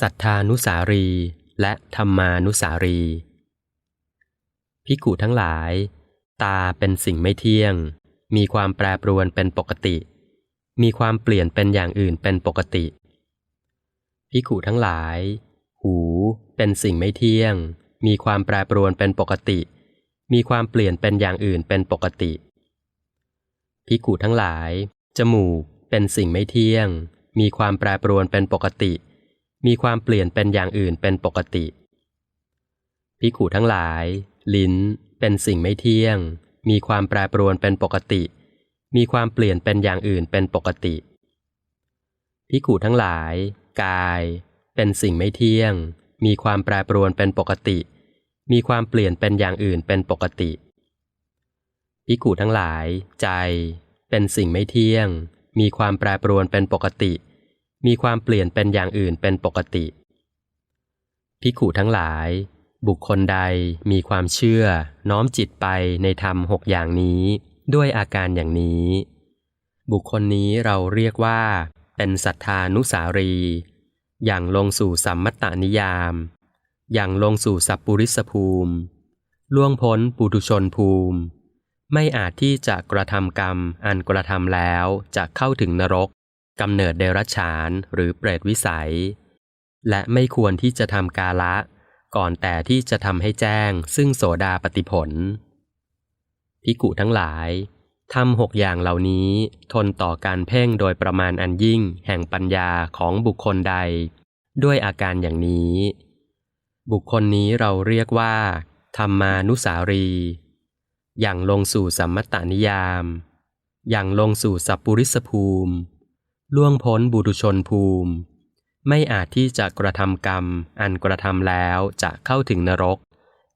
สัทธานุสารี และธรรมานุสารี พิกขุทั้งหลาย ตาเป็นสิ่งไม่เที่ยง มีความแปรปรวนเป็นปกติ มีความเปลี่ยนเป็นอย่างอื่นเป็นปกติ พิกขุทั้งหลาย หูเป็นสิ่งไม่เที่ยง มีความแปรปรวนเป็นปกติ มีความเปลี่ยนเป็นอย่างอื่นเป็นปกติ พิกขุทั้งหลาย จมูกเป็นสิ่งไม่เที่ยง มีความแปรปรวนเป็นปกติ มีความเปลี่ยนเป็นอย่างอื่นเป็นปกติ พิขุทั้งหลาย ลิ้น เป็นสิ่งไม่เที่ยง มีความแปรปรวนเป็นปกติ มีความเปลี่ยนเป็นอย่างอื่นเป็นปกติ พิขุทั้งหลาย กาย เป็นสิ่งไม่เที่ยง มีความแปรปรวนเป็นปกติ มีความเปลี่ยนเป็นอย่างอื่นเป็นปกติพิกขุทั้งหลาย ใจ เป็นสิ่งไม่เที่ยง มีความแปรปรวนเป็นปกติ มีความเปลี่ยนเป็นอย่างอื่นเป็นปกติ พิขุทั้งหลาย บุคคลใดมีความเชื่อ น้อมจิตไปในธรรมหกอย่างนี้ ด้วยอาการอย่างนี้ บุคคลนี้เราเรียกว่า เป็นศรัทธานุสารี อย่างลงสู่สัมมตตนิยาม อย่างลงสู่สัพปุริสภูมิ ล่วงพ้นปุถุชนภูมิ ไม่อาจที่จะกระทำกรรมอันกระทำแล้วจะเข้าถึงนรก กำเนิดเดรัจฉานหรือเปรตวิสัย และไม่ควรที่จะทำกาละ ก่อนแต่ที่จะทำให้แจ้ง ซึ่งโสดาปฏิผลพิกุทั้งหลายทำหกอย่างเหล่านี้ทนต่อการเพ่งโดยประมาณอันยิ่งแห่งปัญญาของบุคคลใด ด้วยอาการอย่างนี้ บุคคลนี้เราเรียกว่า ธรรมานุสารี อย่างลงสู่สัมมตตนิยาม อย่างลงสู่สัพปุริสภูมิ ล่วงพ้นบุตุชนภูมิ ไม่อาจที่จะกระทำกรรม อันกระทำแล้วจะเข้าถึงนรก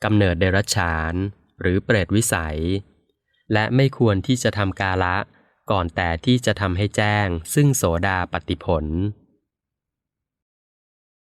กำเนิดเดรัจฉาน หรือเปรตวิสัย และไม่ควรที่จะทำกาละ ก่อนแต่ที่จะทำให้แจ้งซึ่งโสดาปฏิผล